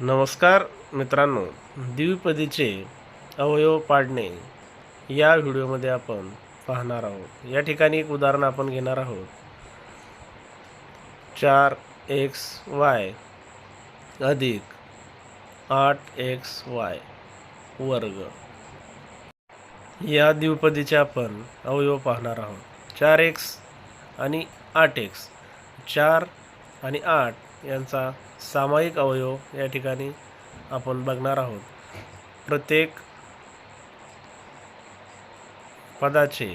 नमस्कार मित्रांनो द्विपदीचे अवयव पाडणे या व्हिडिओमध्ये आपण पाहणार आहोत. या ठिकाणी एक उदाहरण आपण घेणार आहोत. चार एक्स वाय अधिक आठ एक्स वाय वर्ग. या द्विपदीचे आपण अवयव पाहणार आहोत. चार एक्स आणि आठ एक्स. चार आणि आठ यांचा सामायिक अवयव या ठिकाणी आपण बघणार आहोत. प्रत्येक पदाचे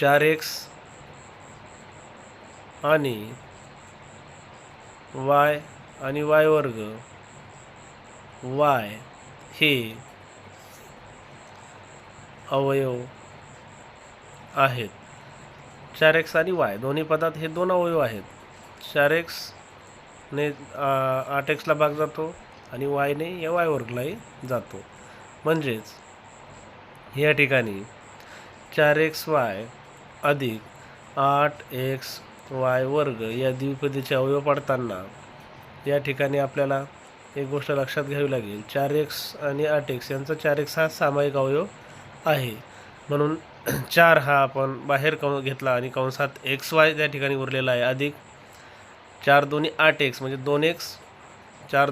चार एक्स आणि वाय आणि वाय वर्ग वाय हे अवयव आहेत. चार एक्स आणि वाय दोन्ही पदात हे दोन अवयव आहेत. चार एक्स ने आठ एक्सला भाग जातो आणि वायने या वाय वर्गलाही जातो. म्हणजेच या ठिकाणी चार एक्स वाय अधिक आठ एक्स वाय वर्ग या द्विपदीचे अवयव पडताना या ठिकाणी आपल्याला एक गोष्ट लक्षात घ्यावी लागेल. चार एक्स आणि आठ एक्स यांचा चार एक्स हा सामायिक अवयव आहे. म्हणून चार हा आपण बाहेर कौ घेतला आणि कंसात एक्स वाय त्या ठिकाणी उरलेला आहे. अधिक चार दोन्ही आठ एक्स म्हणजे दोन एक्स चार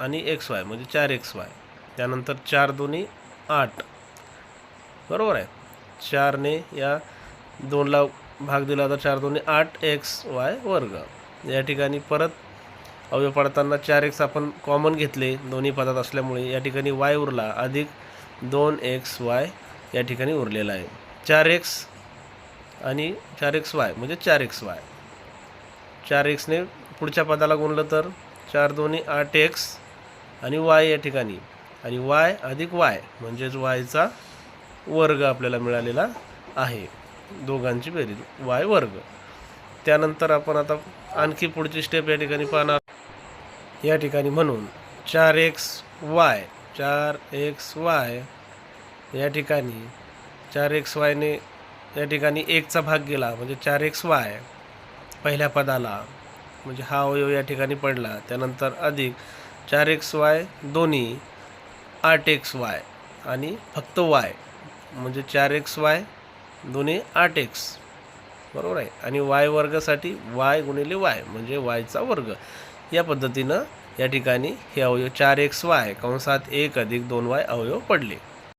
आणि एक्स वाय म्हणजे चार एक्स वाय. त्यानंतर चार दोन्ही आठ. बरोबर आहे? चारने या दोनला भाग दिला तर चार दोन्ही आठ एक्स वाय वर्ग. या ठिकाणी परत अवयव पडताना चार एक्स आपण कॉमन घेतले दोन्ही पदात असल्यामुळे या ठिकाणी वाय उरला अधिक दोन एक्स वाय या ठिकाणी उरलेला आहे. चार एक्स आणि चार एक्स वाय म्हणजे चार एक्स वाय. चार एक्सने पुढच्या पदाला गुणलं तर चार दोन्ही आठ एक्स आणि वाय या ठिकाणी. आणि वाय अधिक वाय म्हणजेच वायचा वर्ग आपल्याला मिळालेला आहे. दोघांची बेरीज. वाय वर्ग. त्यानंतर आपण आता आणखी पुढची स्टेप या ठिकाणी पाहणार. या ठिकाणी म्हणून चार एक्स वाय चार एक्स वाय या ठिकाणी चार एक्स वायने या ठिकाणी एकचा भाग गेला म्हणजे चार एक्स वाय पहिल्या पदाला म्हणजे हा अवयव या ठिकाणी पडला. त्यानंतर अधिक चार एक्स वाय दोन्ही आठ एक्स वाय आणि फक्त वाय म्हणजे चार एक्स वाय दोन्ही आठ एक्स. बरोबर आहे? आणि वाय वर्गासाठी वाय गुणिले वाय म्हणजे वायचा वर्ग. या पद्धतीनं या ठिकाणी हे अवयव चार एक्स वाय कंसात एक अधिक दोन वाय अवयव पडले.